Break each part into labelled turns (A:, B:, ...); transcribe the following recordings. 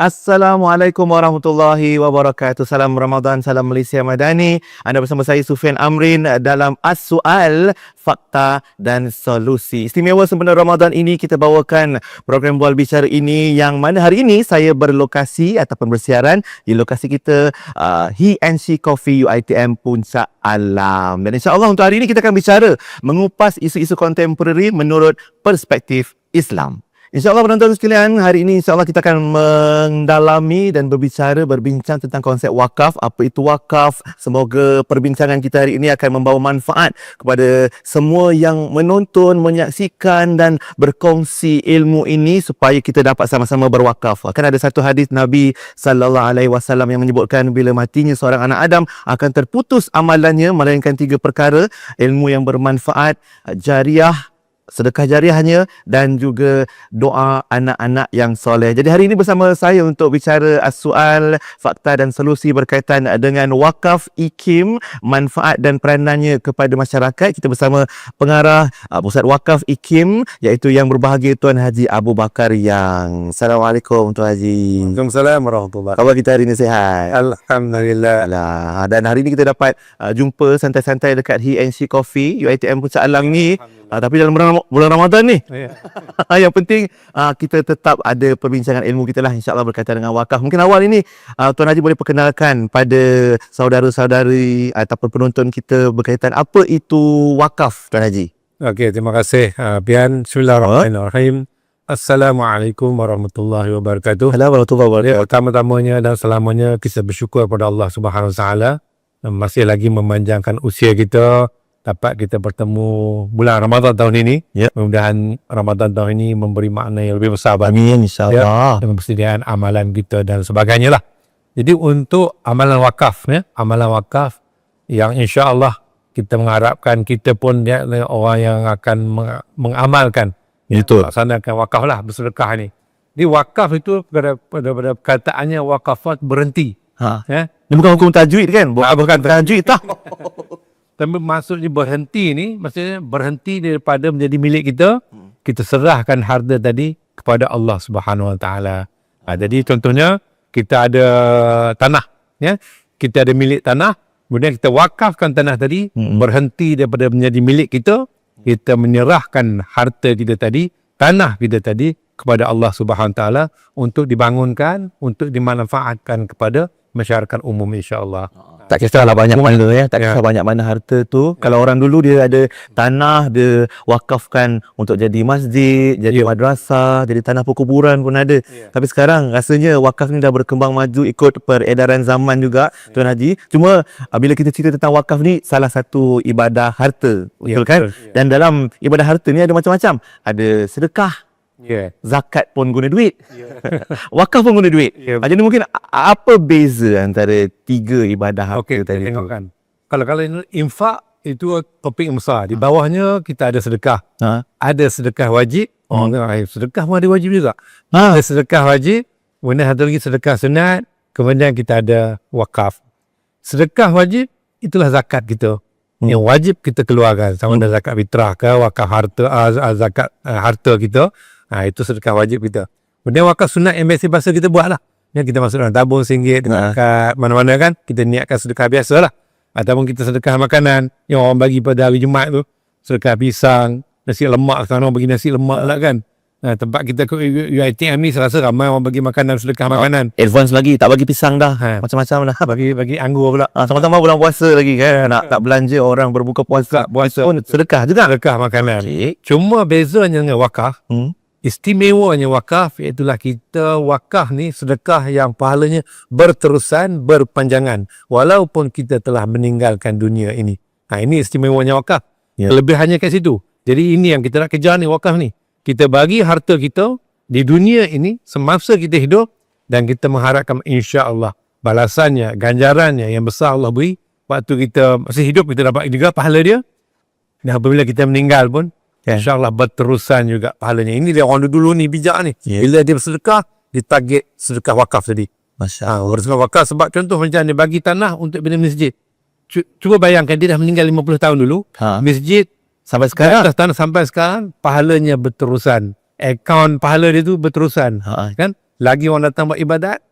A: Assalamualaikum warahmatullahi wabarakatuh. Salam Ramadan, salam Malaysia Madani. Anda bersama saya Sufian Amrin dalam As-Soal, Fakta dan Solusi. Istimewa sempena Ramadan ini kita bawakan program Bual Bicara ini yang mana hari ini saya berlokasi ataupun bersiaran di lokasi kita uh, He and She Coffee UiTM Puncak Alam. Dan insya-Allah untuk hari ini kita akan bicara mengupas isu-isu kontemporari menurut perspektif Islam. InsyaAllah penonton sekalian, hari ini insyaAllah kita akan mendalami dan berbicara, berbincang tentang konsep wakaf. Apa itu wakaf? Semoga perbincangan kita hari ini akan membawa manfaat kepada semua yang menonton, menyaksikan dan berkongsi ilmu ini supaya kita dapat sama-sama berwakaf. Akan ada satu hadis Nabi sallallahu alaihi wasallam yang menyebutkan bila matinya seorang anak Adam akan terputus amalannya melainkan tiga perkara, ilmu yang bermanfaat, jariah sedekah jariahnya dan juga doa anak-anak yang soleh. Jadi hari ini bersama saya untuk bicara soal fakta dan solusi berkaitan dengan wakaf IKIM, manfaat dan peranannya kepada masyarakat. Kita bersama pengarah uh, Pusat Wakaf IKIM iaitu yang berbahagia Tuan Haji Abu Bakar Yang. Assalamualaikum Tuan Haji.
B: Waalaikumsalam warahmatullahi
A: Khabar kita hari ini sihat?
B: Alhamdulillah.
A: Alah, dan hari ini kita dapat uh, jumpa santai-santai dekat He and She Coffee UiTM Puncak Alam ni. Uh, tapi dalam bulan, bulan Ramadan ni
B: Ya.
A: yang penting uh, kita tetap ada perbincangan ilmu kita lah insyaAllah berkaitan dengan wakaf. Mungkin awal ini uh, Tuan Haji boleh perkenalkan pada saudara-saudari ataupun penonton kita berkaitan apa itu wakaf Tuan Haji.
B: Okey, terima kasih. Uh, Pian, Bismillahirrahmanirrahim. Assalamualaikum warahmatullahi wabarakatuh.
A: Assalamualaikum warahmatullahi
B: Ya, pertama-tamanya dan selamanya kita bersyukur kepada Allah Subhanahu Wa Taala masih lagi memanjangkan usia kita dapat kita bertemu bulan Ramadan tahun ini.
A: Ya.
B: Mudah-mudahan Ramadan tahun ini memberi makna yang lebih besar bagi
A: Amin insyaAllah.
B: dengan persediaan amalan kita dan sebagainya lah. Jadi untuk amalan wakaf ya, amalan wakaf yang insya-Allah kita mengharapkan kita pun ya, orang yang akan meng- mengamalkan
A: Betul.
B: laksanakan wakaf lah bersedekah ni. Di wakaf itu pada pada, pada perkataannya wakafat berhenti
A: Ha.
B: ya.
A: Ini bukan hukum tajwid kan? Bukan,
B: Ah, bukan.
A: tajwid tah.
B: Tapi maksudnya berhenti ni maksudnya berhenti daripada menjadi milik kita, kita serahkan harta tadi kepada Allah Subhanahu Wa Taala. Ha, jadi contohnya kita ada tanah, ya. Kita ada milik tanah, kemudian kita wakafkan tanah tadi,
A: Hmm.
B: berhenti daripada menjadi milik kita, kita menyerahkan harta kita tadi, tanah kita tadi kepada Allah Subhanahu Wa Taala untuk dibangunkan, untuk dimanfaatkan kepada masyarakat umum insya-Allah.
A: Tak kisahlah banyak mana ya, tak
B: Ya.
A: kisah banyak mana harta tu. Kalau orang dulu dia ada tanah, dia wakafkan untuk jadi masjid, jadi
B: Ya.
A: madrasah, jadi tanah perkuburan pun ada.
B: Ya.
A: Tapi sekarang rasanya wakaf ni dah berkembang maju ikut peredaran zaman juga
B: Ya.
A: Tuan Haji. Cuma ah, bila kita cerita tentang wakaf ni salah satu ibadah harta,
B: Ya,
A: betul kan?
B: betul. Ya.
A: Dan dalam ibadah harta ni ada macam-macam. Ada sedekah,
B: Ya.
A: zakat pun guna duit. Wakaf pun guna duit.
B: Ya.
A: Ah, Jadi mungkin apa beza antara tiga ibadah harta
B: Okey,
A: tadi tu?
B: tengokkan. Kalau kalau ini infak itu topik yang besar. Di bawahnya kita ada sedekah.
A: Ha?
B: Ada sedekah wajib.
A: Hmm.
B: hmm. sedekah pun ada wajib juga.
A: Ha.
B: Ada sedekah wajib, kemudian satu lagi sedekah sunat, kemudian kita ada wakaf. Sedekah wajib itulah zakat kita.
A: Hmm.
B: Yang wajib kita keluarkan. Sama ada zakat fitrah ke, wakaf harta, uh, zakat uh, harta kita. Ha, itu sedekah wajib kita. Kemudian wakaf sunat yang biasa biasa kita buat lah. Yang kita masuk dalam tabung singgit,
A: Ha.
B: kat mana-mana kan, kita niatkan sedekah biasa lah. Ataupun kita sedekah makanan yang orang bagi pada hari Jumaat tu. Sedekah pisang, nasi lemak, sekarang orang bagi nasi lemak lah kan. Nah, tempat kita ke UiTM ni saya rasa ramai orang bagi makanan sedekah makanan.
A: Advance lagi tak bagi pisang dah.
B: Ha.
A: Macam-macam dah.
B: Bagi bagi anggur pula.
A: Ah, sama-sama bulan puasa lagi kan. Nak tak belanja orang berbuka puasa.
B: Tak puasa.
A: Pun sedekah juga.
B: Sedekah makanan.
A: Okey.
B: Cuma bezanya dengan wakaf,
A: Hmm.
B: Istimewanya wakaf iaitulah kita wakaf ni sedekah yang pahalanya berterusan berpanjangan walaupun kita telah meninggalkan dunia ini. Ha ini istimewanya wakaf.
A: Ya.
B: Kelebihannya kat situ. Jadi ini yang kita nak kejar ni wakaf ni. Kita bagi harta kita di dunia ini semasa kita hidup dan kita mengharapkan insya-Allah balasannya, ganjarannya yang besar Allah beri waktu kita masih hidup kita dapat juga pahala dia. Dan apabila kita meninggal pun
A: Ya.
B: InsyaAllah berterusan juga pahalanya. Ini dia orang dulu ni bijak ni.
A: Ya.
B: Bila dia bersedekah, dia target sedekah wakaf tadi.
A: Masya
B: Ha,
A: Allah.
B: bersedekah wakaf sebab contoh macam dia bagi tanah untuk bina masjid. Cu- Cuba bayangkan dia dah meninggal 50 tahun dulu.
A: Ha.
B: Masjid
A: Sampai sekarang.
B: atas tanah sampai sekarang pahalanya berterusan. Akaun pahala dia tu berterusan.
A: Ha.
B: Kan? lagi orang datang buat ibadat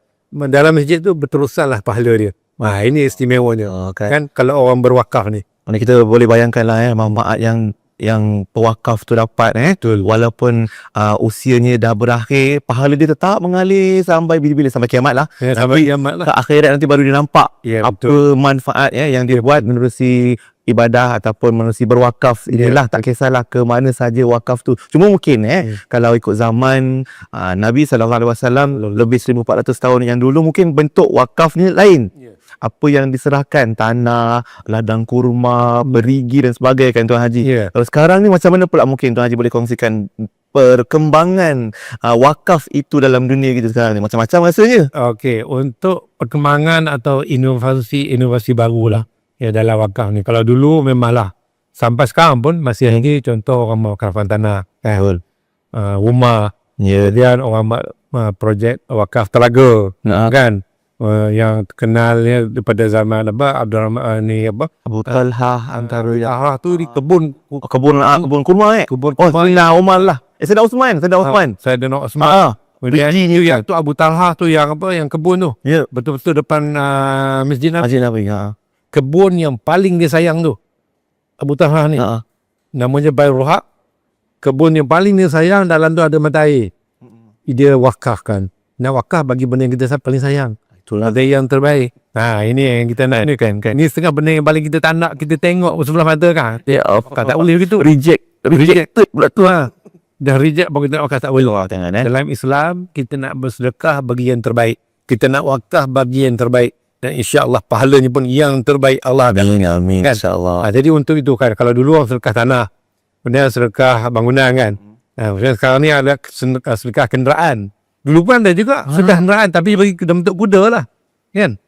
B: dalam masjid tu berterusanlah pahala dia Wah ini istimewanya
A: Oh, kan.
B: kan kalau orang berwakaf ni
A: Mana kita boleh bayangkan lah eh, manfaat yang yang pewakaf tu dapat eh.
B: betul.
A: Walaupun uh, usianya dah berakhir, pahala dia tetap mengalir sampai bila-bila sampai kiamat lah.
B: ya, sampai kiamat lah.
A: Ke akhirat nanti baru dia nampak
B: ya
A: apa
B: betul.
A: manfaat ya yang dia buat menerusi ibadah ataupun menerusi berwakaf. Inilah tak kisahlah ke mana saja wakaf tu. Cuma mungkin eh
B: Ya.
A: kalau ikut zaman uh, Nabi sallallahu alaihi wasallam lebih 1400 tahun yang dulu mungkin bentuk wakaf ni lain.
B: Ya.
A: Apa yang diserahkan tanah ladang kurma berigi dan sebagainya kan tuan haji
B: ya
A: kalau sekarang ni macam mana pula mungkin tuan haji boleh kongsikan perkembangan uh, wakaf itu dalam dunia kita sekarang ni macam-macam rasanya
B: Okey, untuk perkembangan atau inovasi-inovasi baru lah ya dalam wakaf ni. Kalau dulu memanglah sampai sekarang pun masih lagi contoh orang mau wakafan tanah, kan? Uh, rumah,
A: ya
B: kemudian orang buat uh, projek wakaf telaga,
A: yeah.
B: kan? Uh, yang terkenal ya daripada zaman apa Abdul Rahman uh, ni apa
A: Abu Talha antara yang
B: ah tu di kebun
A: Oh, kebun ah, kebun kurma eh.
B: kebun
A: Oh, Sayyidina Umar lah. Eh, Sayyidina Osman, Sayyidina Osman.
B: saya ada nak Osman
A: Ah, ah.
B: kemudian tu yang tu Abu Talha tu yang apa yang kebun tu
A: Ya.
B: betul-betul depan uh, Masjid Nabi
A: Masjid Nabi. Ha.
B: kebun yang paling dia sayang tu Abu Talha ni
A: Ha.
B: namanya Bayrul Haq kebun yang paling dia sayang dalam tu ada mata air dia wakafkan nak wakaf bagi benda yang kita paling sayang
A: Itulah.
B: ada yang terbaik ha ini yang kita nak ni kan kan ni setengah benda yang paling kita tak nak kita tengok sebelah mata kan
A: Ya, oh,
B: kan tak boleh begitu
A: reject. Rejected pula tu ha.
B: dah reject baru kita nak wakaf tak boleh
A: jangan eh.
B: dalam Islam kita nak bersedekah bagi yang terbaik kita nak wakaf bagi yang terbaik dan insya-Allah pahalanya pun yang terbaik Allah
A: Amin amin
B: Kan?
A: insyaallah.
B: Ha, jadi untuk itu kan kalau dulu orang sedekah tanah, kemudian sedekah bangunan kan. Ha, kemudian sekarang ni ada sedekah kenderaan. Dulu pun ada juga sedekah kenderaan tapi bagi dalam bentuk kuda lah. Kan?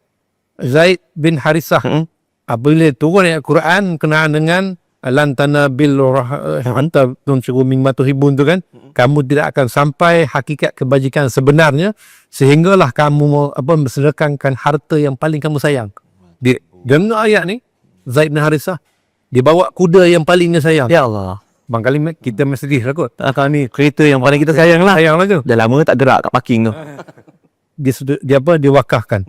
B: Zaid bin Harisah
A: Hmm.
B: apabila turun ayat Quran kenaan dengan lantana bil hanta tunsiru mimma tuhibun tu kan kamu tidak akan sampai hakikat kebajikan sebenarnya sehinggalah kamu apa bersedekahkan harta yang paling kamu sayang di dengar ayat ni Zaid bin Harisah dia bawa kuda yang paling dia sayang
A: Ya Allah.
B: Bang kali kita mesti sedih lah kot
A: Akak ni kereta yang paling kita sayang lah.
B: sayang lah tu
A: Dah lama tak gerak kat parking tu.
B: dia, sudah- dia apa dia wakafkan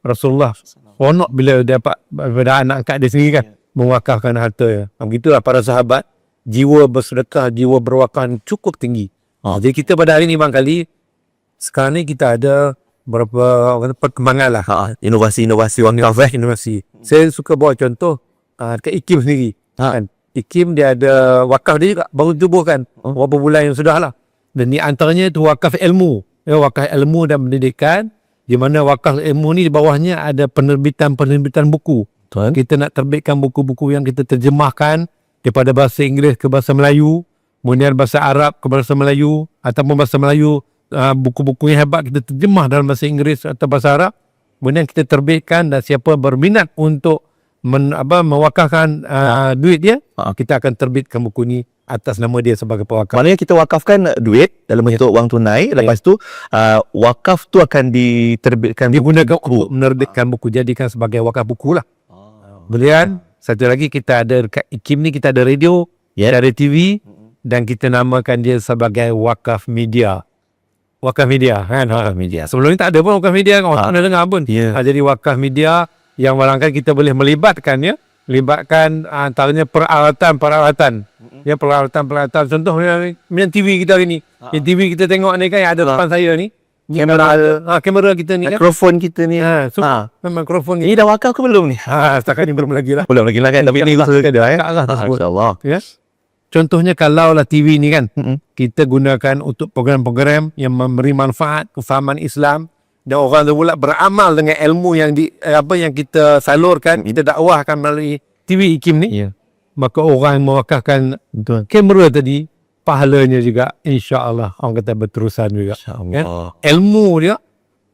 B: Rasulullah honok bila dia dapat daripada anak angkat dia sendiri kan mewakafkan harta ya. Begitulah para sahabat jiwa bersedekah, jiwa berwakaf cukup tinggi.
A: Oh.
B: Jadi kita pada hari ni bang kali sekarang ni kita ada beberapa orang kata perkembangan lah
A: Ha, inovasi-inovasi wakaf eh.
B: inovasi. Saya suka bawa contoh uh, dekat IKIM sendiri.
A: Ha.
B: Kan? IKIM dia ada wakaf dia juga baru tubuhkan
A: Oh.
B: beberapa bulan yang sudah lah. Dan di antaranya itu wakaf ilmu. Ya, wakaf ilmu dan pendidikan di mana wakaf ilmu ni di bawahnya ada penerbitan-penerbitan buku.
A: Tuan.
B: Kita nak terbitkan buku-buku yang kita terjemahkan daripada bahasa Inggeris ke bahasa Melayu, kemudian bahasa Arab ke bahasa Melayu ataupun bahasa Melayu uh, buku-buku yang hebat kita terjemah dalam bahasa Inggeris atau bahasa Arab, kemudian kita terbitkan dan siapa berminat untuk men, apa mewakafkan uh, duit dia,
A: Ha.
B: kita akan terbitkan buku ni atas nama dia sebagai pewakaf.
A: Maknanya kita wakafkan duit dalam bentuk wang tunai. Lepas tu uh, wakaf tu akan diterbitkan
B: Digunakan untuk menerbitkan buku jadikan sebagai wakaf buku lah. Kemudian satu lagi kita ada dekat IKIM ni kita ada radio,
A: Ya.
B: kita ada TV dan kita namakan dia sebagai wakaf media. Wakaf media kan. Ha.
A: media.
B: Sebelum ni tak ada pun wakaf media kan. Orang
A: Ha.
B: tak dengar pun.
A: Ya.
B: Ha, jadi wakaf media yang barangkali kita boleh melibatkan ya. Melibatkan ah, antaranya peralatan-peralatan. Ya peralatan-peralatan. Contoh macam TV kita hari ni. Yang TV kita tengok ni kan yang ada
A: Ha.
B: depan saya ni.
A: Kamera
B: ada. Ha, kamera kita ni kan.
A: Mikrofon kita ni.
B: Ha, so,
A: Ha.
B: memang mikrofon ni.
A: Ini dah wakaf ke belum ni?
B: Ha, setakat ni belum lagi lah.
A: Belum lagi lah kan. Tapi ni usaha ke dah eh.
B: Arah tersebut.
A: InsyaAllah.
B: Ya. Contohnya kalau lah TV ni kan,
A: Mm-mm.
B: kita gunakan untuk program-program yang memberi manfaat kefahaman Islam dan orang tu pula beramal dengan ilmu yang di eh, apa yang kita salurkan, kita dakwahkan melalui TV IKIM ni,
A: Ya.
B: maka orang yang mewakafkan
A: Betul.
B: kamera tadi pahalanya juga insya-Allah orang kata berterusan juga.
A: InsyaAllah.
B: Ilmu dia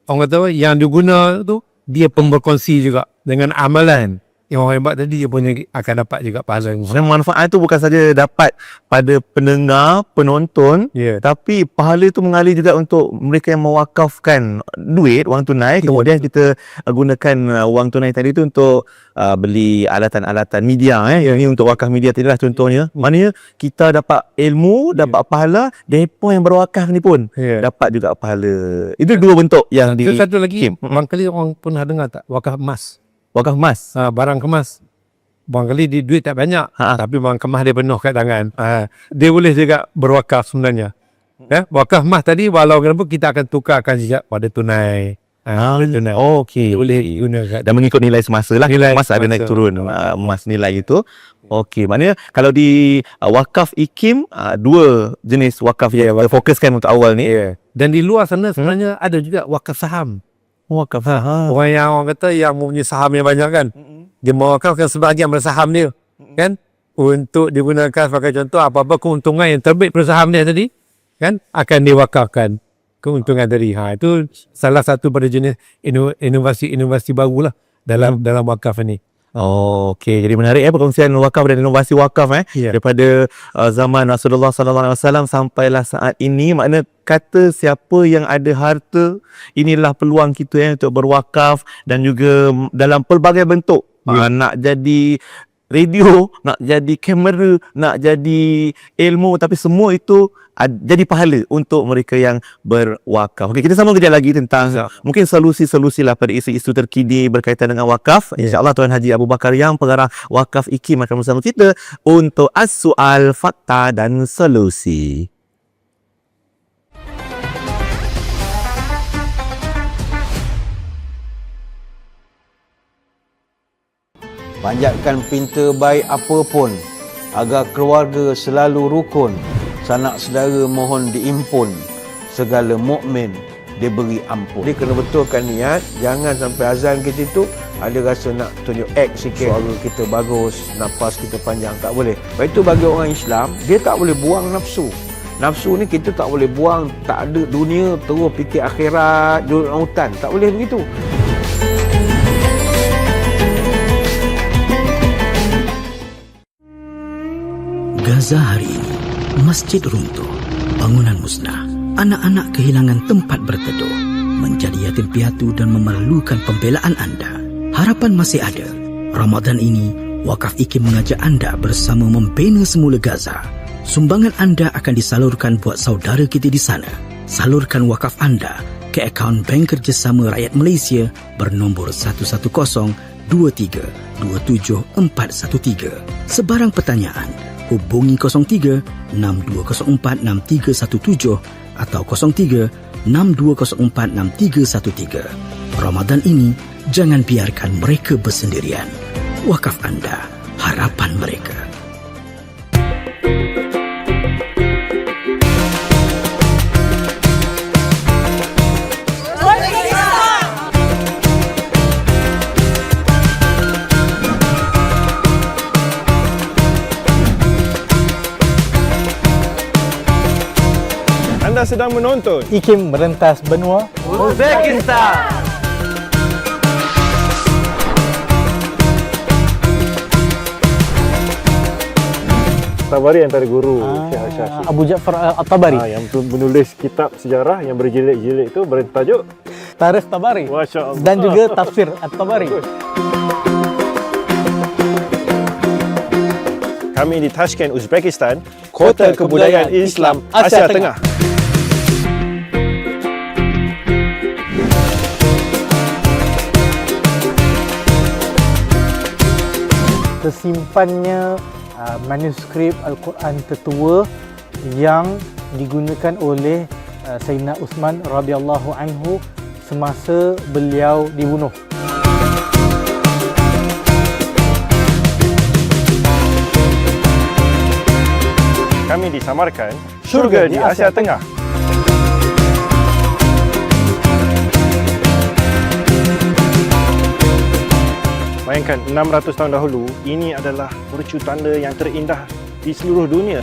B: orang kata yang diguna tu dia pun berkongsi juga dengan amalan yang orang hebat tadi dia punya akan dapat juga pahala.
A: Dan manfaat tu bukan saja dapat pada pendengar, penonton,
B: Ya.
A: tapi pahala tu mengalir juga untuk mereka yang mewakafkan duit, wang tunai.
B: Ya.
A: Kemudian kita uh, gunakan uh, wang tunai tadi tu untuk uh, beli alatan-alatan media. Eh. Ini untuk wakaf media tadi lah contohnya. Maknanya kita dapat ilmu, dapat pahala, depa yang berwakaf ni pun
B: Ya.
A: dapat juga pahala. Itu dua bentuk yang di
B: Itu satu lagi,
A: Kim.
B: barangkali orang pernah dengar tak wakaf emas.
A: Wakaf emas.
B: Ha, barang kemas. Barangkali di duit tak banyak,
A: Ha.
B: tapi barang kemas dia penuh kat tangan. Ha, dia boleh juga berwakaf sebenarnya. Ya, wakaf emas tadi walau kenapa kita akan tukarkan juga pada tunai. Ha, tunai.
A: Oh, okey.
B: Boleh gunakan.
A: dan mengikut nilai semasa lah
B: Nilai
A: emas ada naik turun uh, emas nilai itu okey maknanya kalau di uh, wakaf ikim uh, dua jenis wakaf yang kita fokuskan untuk awal ni
B: Ya. Dan di luar sana sebenarnya ada juga wakaf saham.
A: Wakaf ha
B: Orang yang orang kata yang mempunyai saham yang banyak kan. Dia mewakafkan sebahagian dari saham dia. Kan? Untuk digunakan sebagai contoh apa-apa keuntungan yang terbit pada saham dia tadi. Kan? Akan diwakafkan. Keuntungan tadi. Ha, itu salah satu pada jenis ino- inovasi-inovasi baru lah dalam dalam wakaf ini.
A: Oh, okey. Jadi menarik eh perkongsian wakaf dan inovasi wakaf eh
B: Ya.
A: daripada uh, zaman Rasulullah sallallahu alaihi wasallam sampailah saat ini makna kata siapa yang ada harta inilah peluang kita eh untuk berwakaf dan juga dalam pelbagai bentuk.
B: Ya.
A: Uh, nak jadi radio, nak jadi kamera, nak jadi ilmu tapi semua itu ad, jadi pahala untuk mereka yang berwakaf. Okey, kita sambung kejap lagi tentang
B: Ya.
A: mungkin solusi-solusi lah pada isu-isu terkini berkaitan dengan wakaf.
B: Ya.
A: InsyaAllah Tuan Haji Abu Bakar yang pengarah wakaf IKIM akan bersama kita untuk as-soal, fakta dan solusi.
C: Panjatkan pinta baik apa pun agar keluarga selalu rukun. Sanak saudara mohon diimpun. Segala mukmin diberi ampun. Dia kena betulkan niat, jangan sampai azan kita tu ada rasa nak tunjuk act sikit. Suara kita bagus, nafas kita panjang, tak boleh. Sebab itu bagi orang Islam, dia tak boleh buang nafsu. Nafsu ni kita tak boleh buang, tak ada dunia, terus fikir akhirat, duduk hutan. Tak boleh begitu.
D: Gaza hari ini, masjid runtuh, bangunan musnah, anak-anak kehilangan tempat berteduh, menjadi yatim piatu dan memerlukan pembelaan anda. Harapan masih ada. Ramadan ini, Wakaf IKIM mengajak anda bersama membina semula Gaza. Sumbangan anda akan disalurkan buat saudara kita di sana. Salurkan wakaf anda ke akaun Bank Kerjasama Rakyat Malaysia bernombor 11023274413. Sebarang pertanyaan, hubungi 03 6204 6317 atau 03 6204 6313. Ramadan ini jangan biarkan mereka bersendirian. Wakaf anda, harapan mereka.
E: Sedang menonton
F: IKIM merentas benua
A: Uzbekistan.
E: Tabari antara guru Syekh Syahid.
F: Abu Ja'far uh, At-Tabari
E: Ha, yang menulis kitab sejarah yang berjilid-jilid itu bertajuk
F: Tarikh Tabari
E: Masya Allah.
F: dan juga tafsir At-Tabari
E: Kami di Tashkent, Uzbekistan, Kota Kebudayaan Islam Asia Tengah.
F: Tersimpannya uh, manuskrip Al-Quran tertua yang digunakan oleh uh, Sayyidina Uthman radhiyallahu anhu semasa beliau dibunuh.
E: Kami disamarkan Syurga di Asia Tengah. Bayangkan 600 tahun dahulu, ini adalah mercu tanda yang terindah di seluruh dunia.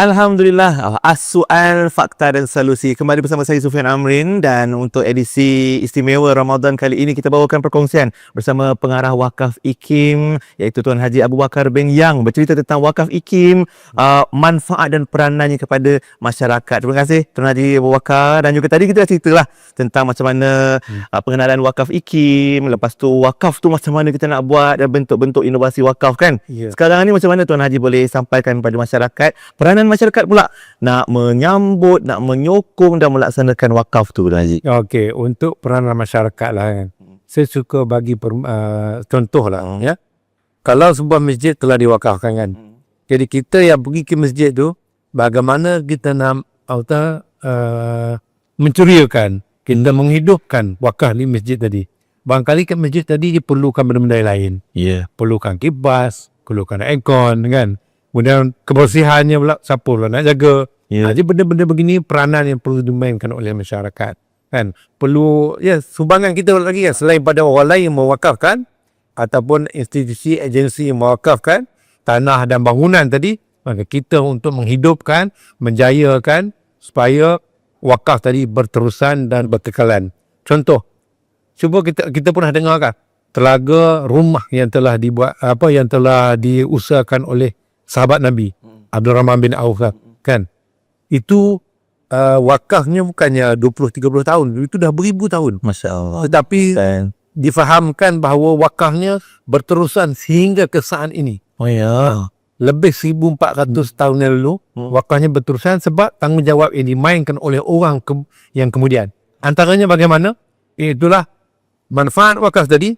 A: Alhamdulillah. Uh, As-Soal Fakta dan Solusi. Kembali bersama saya Sufian Amrin. Dan untuk edisi istimewa Ramadan kali ini Kita bawakan perkongsian Bersama pengarah Wakaf IKIM Iaitu Tuan Haji Abu Bakar bin Yang. Bercerita tentang Wakaf IKIM uh, Manfaat dan peranannya kepada masyarakat. Terima kasih Tuan Haji Abu Bakar. Dan juga tadi kita dah ceritalah Tentang macam mana hmm. uh, Pengenalan Wakaf IKIM. Lepas tu Wakaf tu macam mana kita nak buat Dan bentuk-bentuk inovasi Wakaf kan?
B: Ya.
A: Sekarang ni macam mana Tuan Haji boleh sampaikan kepada masyarakat Peranan masyarakat pula Nak menyambut, nak menyokong dan melaksanakan wakaf tu Haji
B: Okey, untuk peranan masyarakat lah kan. Saya suka bagi per, uh, contoh lah
A: Hmm.
B: ya. Kalau sebuah masjid telah diwakafkan kan. Jadi kita yang pergi ke masjid tu bagaimana kita nak atau uh, menceriakan, kita menghidupkan wakaf di masjid tadi. Barangkali kat masjid tadi dia perlukan benda-benda lain.
A: Ya yeah.
B: Perlukan kipas, perlukan aircon kan. Kemudian kebersihannya pula siapa pula nak jaga. Yeah. Jadi benda-benda begini peranan yang perlu dimainkan oleh masyarakat. Kan? Perlu ya sumbangan kita lagi kan selain pada orang lain yang mewakafkan ataupun institusi agensi yang mewakafkan tanah dan bangunan tadi maka kita untuk menghidupkan, menjayakan supaya wakaf tadi berterusan dan berkekalan. Contoh, cuba kita kita pernah dengar kan telaga rumah yang telah dibuat apa yang telah diusahakan oleh sahabat Nabi Abdul Rahman bin Auf kan, kan? Itu uh, wakafnya bukannya 20 30 tahun itu dah beribu tahun.
A: Masya Allah
B: tetapi
A: Dan,
B: difahamkan bahawa wakafnya berterusan sehingga ke saat ini.
A: Oh ya.
B: Lebih 1400 tahun yang lalu
A: Hmm.
B: wakafnya berterusan sebab tanggungjawab yang dimainkan oleh orang ke, yang kemudian. Antaranya bagaimana? Itulah manfaat wakaf tadi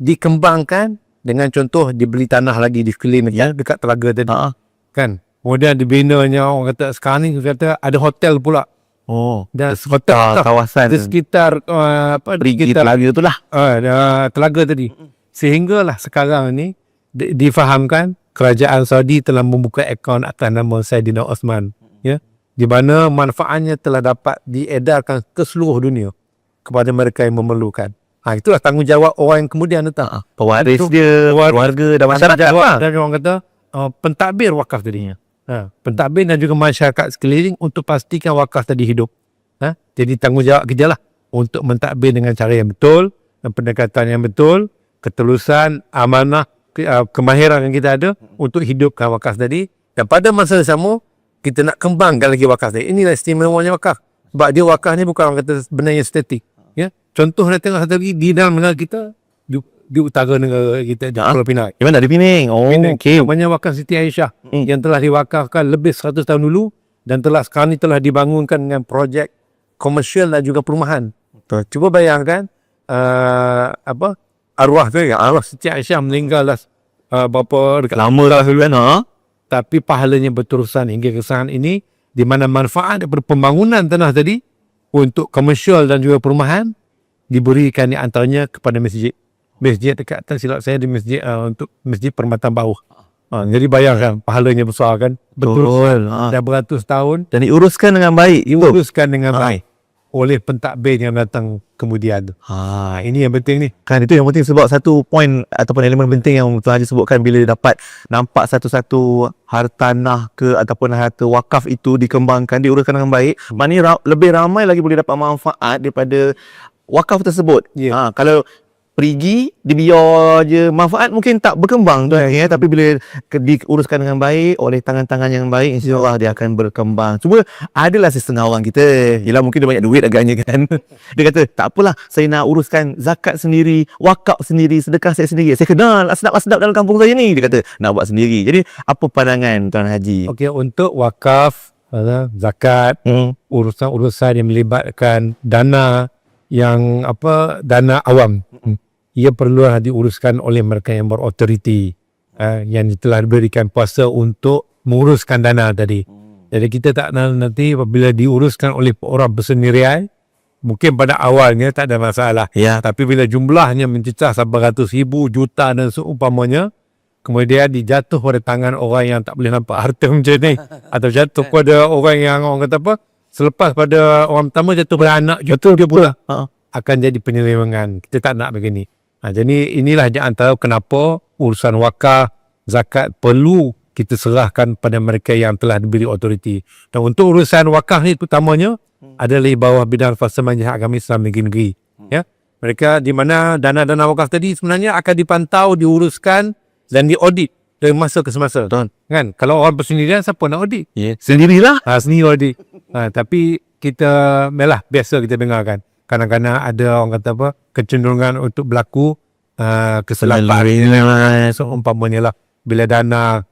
B: dikembangkan dengan contoh dibeli tanah lagi di sekeliling ya. dekat telaga tadi.
A: Ha.
B: kan? Kemudian dibinanya orang kata sekarang ni kata ada hotel pula.
A: Oh
B: dan
A: Hotel
B: hotel
A: kawasan.
B: di sekitar uh, apa di
A: Perigi
B: sekitar
A: telaga tu lah.
B: Uh, telaga tadi. Sehinggalah sekarang ni di, difahamkan kerajaan Saudi telah membuka akaun atas nama Saidina Osman. Ya. Di mana manfaatnya telah dapat diedarkan ke seluruh dunia kepada mereka yang memerlukan ha, itulah tanggungjawab orang yang kemudian datang
A: ha. Pewaris
B: Itu-
A: dia
B: pewaris-
A: Keluarga dan masyarakat lah
B: dan orang kata uh, pentadbir wakaf tadinya. Ha, pentadbir dan juga masyarakat sekeliling untuk pastikan wakaf tadi hidup. Ha, jadi tanggungjawab kita lah untuk mentadbir dengan cara yang betul dan pendekatan yang betul, ketulusan, amanah, ke, uh, kemahiran yang kita ada untuk hidupkan wakaf tadi dan pada masa yang sama kita nak kembangkan lagi wakaf tadi. Inilah istimewanya wakaf. Sebab dia wakaf ni bukan orang kata sebenarnya estetik. Ya. Contoh nak tengok satu lagi di dalam negara kita di, di utara negara kita di
A: Ya.
B: Pulau Pinang.
A: Di mana di Pening Oh
B: Pinang.
A: okey
B: Namanya Wakaf Siti Aisyah
A: Hmm.
B: yang telah diwakafkan lebih 100 tahun dulu dan telah sekarang ni telah dibangunkan dengan projek komersial dan juga perumahan.
A: Betul.
B: Cuba bayangkan uh, apa arwah tu ya arwah Siti Aisyah meninggal dah uh, berapa dekat
A: Lama dah dulu kan ha?
B: tapi pahalanya berterusan hingga ke saat ini di mana manfaat daripada pembangunan tanah tadi untuk komersial dan juga perumahan diberikan di antaranya kepada masjid. Masjid dekat atas silap saya di masjid uh, untuk masjid Permatan Bawah. Uh, jadi bayangkan pahalanya besar kan. Betul.
A: Betul ha.
B: Dah beratus tahun
A: Dan diuruskan dengan baik
B: diuruskan dengan
A: Ha.
B: baik oleh pentadbir yang datang kemudian.
A: Ha,
B: Ini yang penting ni.
A: Kan itu yang penting sebab satu poin ataupun elemen penting yang Tuan Haji sebutkan bila dapat nampak satu-satu hartanah ke ataupun harta wakaf itu dikembangkan, diuruskan dengan baik, maknanya ra- lebih ramai lagi boleh dapat manfaat daripada wakaf tersebut.
B: Ya.
A: Ha, kalau perigi dibiar je manfaat mungkin tak berkembang tu ya. Tapi bila diuruskan dengan baik oleh tangan-tangan yang baik insyaallah dia akan berkembang. Cuma adalah setengah orang kita. Ialah mungkin dia banyak duit agaknya kan. Dia kata tak apalah saya nak uruskan zakat sendiri wakaf sendiri sedekah saya sendiri. Saya kenal asnaf-asnaf dalam kampung saya ni dia kata. Nak buat sendiri. Jadi apa pandangan tuan haji?
B: Okey untuk wakaf, zakat,
A: hmm.
B: urusan-urusan yang melibatkan dana yang apa dana awam. Hmm. ia perlu diuruskan oleh mereka yang berautoriti uh, yang telah diberikan kuasa untuk menguruskan dana tadi. Jadi kita tak nak nanti apabila diuruskan oleh orang bersendirian mungkin pada awalnya tak ada masalah.
A: Ya.
B: Tapi bila jumlahnya mencecah sampai ratus ribu juta dan seumpamanya kemudian dijatuh pada tangan orang yang tak boleh nampak harta macam ni. Atau jatuh pada orang yang orang kata apa selepas pada orang pertama jatuh pada anak jatuh dia pula
A: Ha.
B: akan jadi penyelewengan kita tak nak begini ha, jadi inilah di antara kenapa urusan wakaf zakat perlu kita serahkan pada mereka yang telah diberi otoriti. Dan untuk urusan wakaf ni terutamanya adalah di bawah bidang fasa majlis agama Islam negeri-negeri. Ya. Mereka di mana dana-dana wakaf tadi sebenarnya akan dipantau, diuruskan dan diaudit dari masa ke semasa.
A: Betul.
B: Kan? Kalau orang bersendirian siapa nak audit?
A: Ya. Sendirilah.
B: Ha, sendiri audit. Ha, tapi kita melah biasa kita dengarkan. Kadang-kadang ada orang kata apa kecenderungan untuk berlaku uh, kesilapan. So umpamanya lah bila dana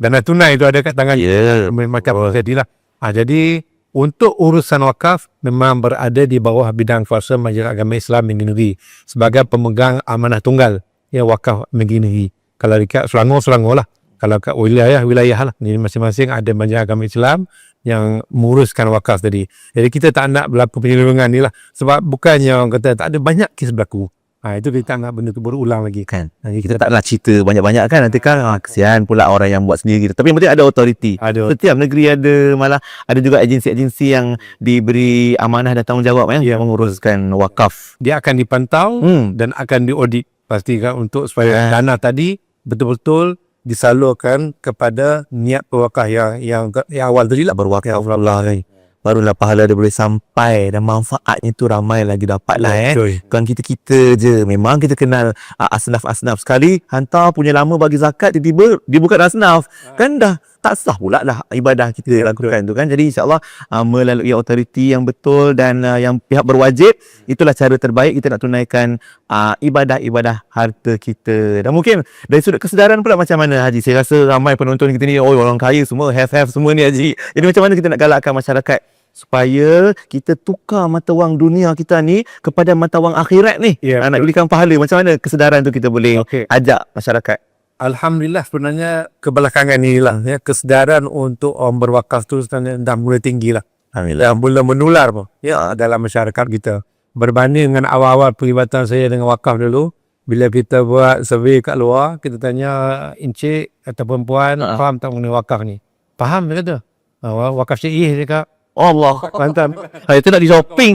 B: dana tunai itu ada kat tangan
A: Ya.
B: macam jadilah. Ha, jadi untuk urusan wakaf memang berada di bawah bidang kuasa Majlis Agama Islam Negeri sebagai pemegang amanah tunggal ya wakaf negeri. Kalau dekat Selangor Selangor lah. Kalau kat wilayah wilayah lah. Jadi masing-masing ada Majlis Agama Islam yang menguruskan wakaf tadi. Jadi kita tak nak berlaku penyelewengan ni lah. Sebab bukannya orang kata tak ada banyak kes berlaku. Ha, itu kita nak benda tu berulang lagi.
A: Kan. Jadi kita tak nak cerita banyak-banyak kan. Nanti kan ah, kesian pula orang yang buat sendiri. Tapi yang penting ada otoriti.
B: Ada
A: Setiap negeri ada malah ada juga agensi-agensi yang diberi amanah dan tanggungjawab ya, yang menguruskan wakaf.
B: dia akan dipantau
A: Hmm.
B: dan akan diaudit pastikan untuk supaya
A: Ah.
B: dana tadi betul-betul disalurkan kepada niat pewakaf yang yang, yang awal tadi lah
A: Berwakaf Allah kan. Barulah pahala dia boleh sampai dan manfaatnya tu ramai lagi dapat lah eh.
B: Betul.
A: Bukan kita-kita je. Memang kita kenal uh, asnaf-asnaf. Sekali hantar punya lama bagi zakat, tiba-tiba dia bukan asnaf. Kan dah tak sah pula lah ibadah kita lakukan tu kan. Jadi insyaAllah uh, melalui otoriti yang betul dan uh, yang pihak berwajib, itulah cara terbaik kita nak tunaikan uh, ibadah-ibadah harta kita. Dan mungkin dari sudut kesedaran pula macam mana Haji? Saya rasa ramai penonton kita ni, oh orang kaya semua, have-have semua ni Haji. Jadi macam mana kita nak galakkan masyarakat supaya kita tukar mata wang dunia kita ni kepada mata wang akhirat ni.
B: Ya,
A: Ah, nak pahala. Macam mana kesedaran tu kita boleh
B: Okey.
A: ajak masyarakat?
B: Alhamdulillah sebenarnya kebelakangan ni lah ya, kesedaran untuk orang berwakaf tu sebenarnya dah mulai tinggi lah
A: Alhamdulillah.
B: dah mula menular pun ya dalam masyarakat kita berbanding dengan awal-awal perlibatan saya dengan wakaf dulu bila kita buat survey kat luar kita tanya encik ataupun puan
A: Ha.
B: faham tak mengenai wakaf ni faham dia kata "Ah, wakaf syiih dia cakap
A: Allah.
B: mantap
A: Hai, itu nak di shopping.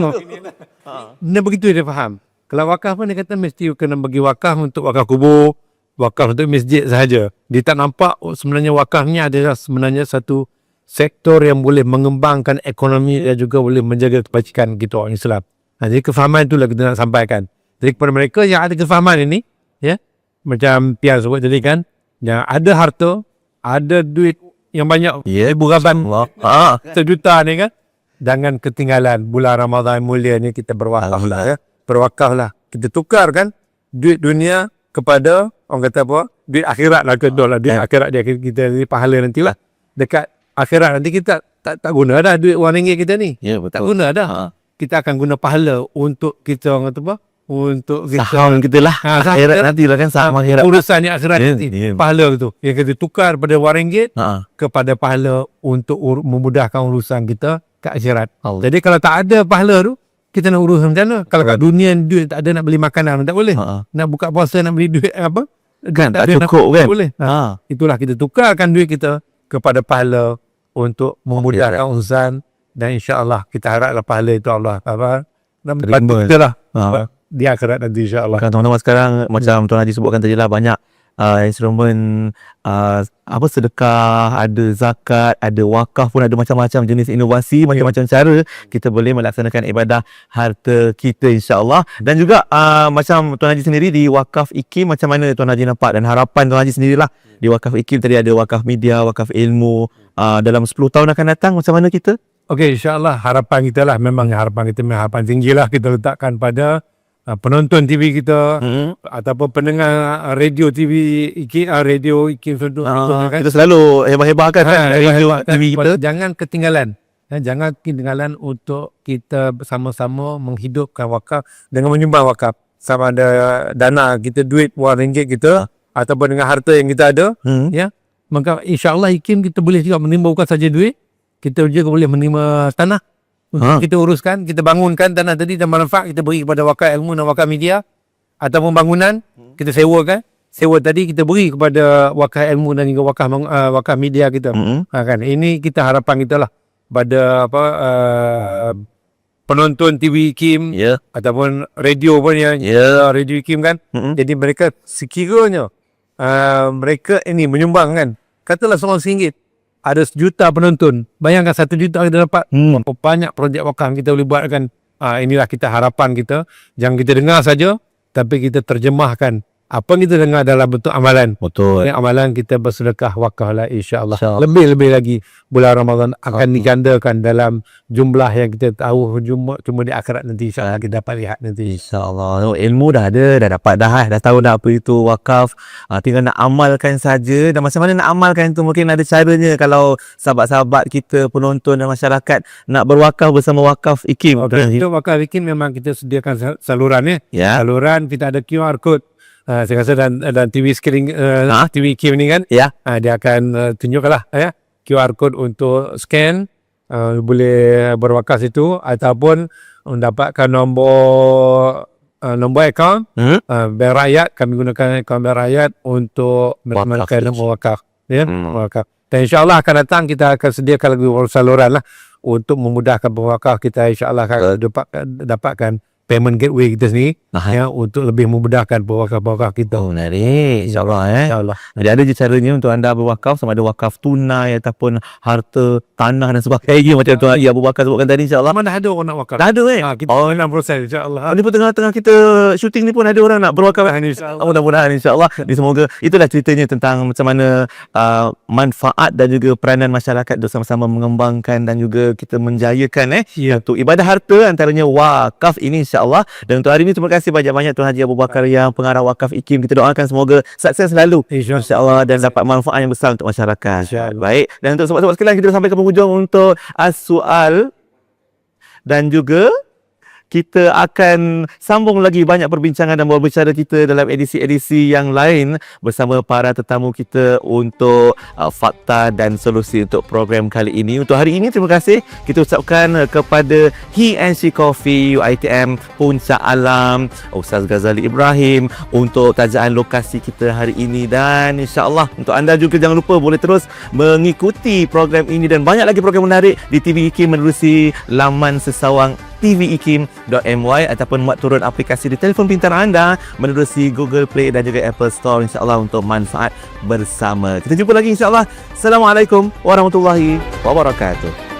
B: Benda begitu dia faham. Kalau wakaf pun dia kata mesti kena bagi wakaf untuk wakaf kubur, wakaf untuk masjid sahaja. Dia tak nampak sebenarnya wakaf ni adalah sebenarnya satu sektor yang boleh mengembangkan ekonomi dan juga boleh menjaga kebajikan kita orang Islam. Ha, jadi kefahaman itulah kita nak sampaikan. Jadi kepada mereka yang ada kefahaman ini, ya, macam Pian sebut tadi kan, yang ada harta, ada duit yang banyak,
A: Ya.
B: ribu raban,
A: Allah. Ah.
B: sejuta ni kan jangan ketinggalan bulan Ramadhan mulia ni kita berwakaf lah ya. berwakaf lah kita tukar kan duit dunia kepada orang kata apa duit akhirat lah kedua lah duit
A: Eh.
B: akhirat dia kita ni pahala nanti lah dekat akhirat nanti kita tak tak guna dah duit wang ringgit kita ni
A: Ya,
B: tak
A: betul.
B: guna dah
A: Ha.
B: kita akan guna pahala untuk kita orang kata apa untuk kita
A: Saham kita lah.
B: Ha, saham
A: akhirat
B: kita.
A: nanti lah kan saham akhirat.
B: urusan ni akhirat
A: Ya,
B: nanti
A: ya.
B: pahala tu yang kita tukar pada wang ringgit
A: Ha.
B: kepada pahala untuk ur- memudahkan urusan kita ke akhirat.
A: Allah.
B: Jadi kalau tak ada pahala tu, kita nak urus macam mana? Kalau kat dunia ni duit tak ada nak beli makanan, tak boleh.
A: Ha.
B: Nak buka puasa nak beli duit apa?
A: Kan tak
B: nak-
A: cukup kan?
B: Tak boleh. Ha.
A: Ha.
B: Itulah kita tukarkan duit kita kepada pahala untuk memudahkan urusan dan insya-Allah kita haraplah pahala itu Allah apa dan kita lah
A: Ha.
B: di akhirat nanti insya-Allah.
A: Kan teman-teman sekarang macam Tuan Haji sebutkan tadi lah banyak uh, instrumen uh, apa sedekah, ada zakat, ada wakaf pun ada macam-macam jenis inovasi, macam-macam cara kita boleh melaksanakan ibadah harta kita insya-Allah. Dan juga uh, macam Tuan Haji sendiri di wakaf IKIM macam mana Tuan Haji nampak dan harapan Tuan Haji sendirilah di wakaf IKIM tadi ada wakaf media, wakaf ilmu uh, dalam 10 tahun akan datang macam mana kita?
B: Okey, insyaAllah harapan kita lah, memang harapan kita memang harapan tinggi lah kita letakkan pada uh, penonton TV kita
A: Hmm.
B: ataupun pendengar uh, radio TV IKIM, uh, radio IKIM Sudut
A: Uh,
B: kan.
A: kita selalu hebat-hebatkan kan
B: Ha,
A: radio
B: hebat-
A: TV kita.
B: Jangan ketinggalan. Ya, jangan ketinggalan untuk kita bersama-sama menghidupkan wakaf dengan menyumbang wakaf. Sama ada dana kita duit wang ringgit kita ataupun dengan harta yang kita ada.
A: Hmm.
B: Maka insyaAllah IKIM kita boleh juga menerima bukan saja duit. Kita juga boleh menerima tanah.
A: Ha.
B: Kita uruskan, kita bangunkan tanah tadi dan manfaat kita beri kepada wakaf ilmu dan wakaf media. Ataupun bangunan, kita sewakan. Sewa tadi kita beri kepada wakaf ilmu dan juga wakaf, uh, wakaf media kita.
A: Hmm.
B: Ha, kan ini kita harapan kita lah pada apa uh, penonton TV Kim
A: Ya.
B: ataupun radio pun yang
A: Ya.
B: radio Kim kan
A: Hmm.
B: jadi mereka sekiranya uh, mereka ini menyumbang kan katalah seorang singgit ada sejuta penonton. Bayangkan satu juta kita dapat.
A: Hmm.
B: berapa banyak projek wakaf kita boleh buatkan. Ah, inilah kita harapan kita. Jangan kita dengar saja tapi kita terjemahkan apa kita dengar dalam bentuk amalan
A: Betul.
B: Ini amalan kita bersedekah wakaf lah insyaAllah.
A: InsyaAllah.
B: Lebih-lebih lagi bulan Ramadan akan digandakan dalam jumlah yang kita tahu cuma, cuma di akhirat nanti insyaAllah kita dapat lihat nanti.
A: InsyaAllah. Ilmu dah ada, dah dapat dah. eh. Dah tahu dah apa itu wakaf. Ah, tinggal nak amalkan saja. Dan macam mana nak amalkan tu mungkin ada caranya kalau sahabat-sahabat kita, penonton dan masyarakat nak berwakaf bersama wakaf IKIM.
B: Untuk wakaf bikin memang kita sediakan sal- saluran ya.
A: Ya.
B: Saluran kita ada QR code. Uh, saya rasa dan, dan TV screen uh,
A: Ha?
B: TV Kim ni kan
A: Ya.
B: uh, dia akan uh, tunjukkanlah ya QR code untuk scan uh, boleh berwakaf situ ataupun mendapatkan nombor uh, nombor akaun
A: Hmm?
B: uh, bank rakyat kami gunakan akaun bank rakyat untuk
A: Wakaf tu.
B: wakaf ya
A: Hmm.
B: wakaf dan insyaallah akan datang kita akan sediakan lagi saluran lah untuk memudahkan pewakaf kita insyaallah akan dapatkan dapatkan payment gateway kita sendiri
A: Ah,
B: ya untuk lebih memudahkan pewakaf-pewakaf kita
A: Oh, menarik. InsyaAllah eh.
B: insyaallah
A: Jadi ada je caranya untuk anda berwakaf sama ada wakaf tunai ataupun harta, tanah dan sebagainya macam tu ya Abu Bakar sebutkan tadi insyaAllah.
B: mana ada orang nak wakaf
A: Dah ada eh.
B: ha, kita
A: Oh,
B: oh 6% insyaallah
A: Ni pun tengah-tengah kita syuting ni pun ada orang nak berwakaf.
B: Ah, InsyaAllah.
A: Oh, mudah-mudahan insyaAllah. Ni semoga itulah ceritanya tentang macam mana uh, manfaat dan juga peranan masyarakat bersama-sama mengembangkan dan juga kita menjayakan eh
B: ya
A: untuk ibadah harta antaranya wakaf ini insyaAllah. Dan untuk hari ini terima kasih banyak-banyak Tuan Haji Abu Bakar yang pengarah wakaf IKIM. Kita doakan semoga sukses selalu.
B: insyaallah
A: InsyaAllah dan dapat manfaat yang besar untuk masyarakat. Baik. Dan untuk sobat-sobat sekalian kita sampai ke penghujung untuk as-soal dan juga kita akan sambung lagi banyak perbincangan dan berbicara kita dalam edisi-edisi yang lain bersama para tetamu kita untuk uh, fakta dan solusi untuk program kali ini. Untuk hari ini terima kasih kita ucapkan kepada He and She Coffee UiTM Puncak Alam Ustaz Ghazali Ibrahim untuk tajaan lokasi kita hari ini dan insyaAllah untuk anda juga jangan lupa boleh terus mengikuti program ini dan banyak lagi program menarik di TV IKIM menerusi laman sesawang tvikim.my ataupun muat turun aplikasi di telefon pintar anda menerusi Google Play dan juga Apple Store insyaAllah untuk manfaat bersama. Kita jumpa lagi insyaAllah. Assalamualaikum warahmatullahi wabarakatuh.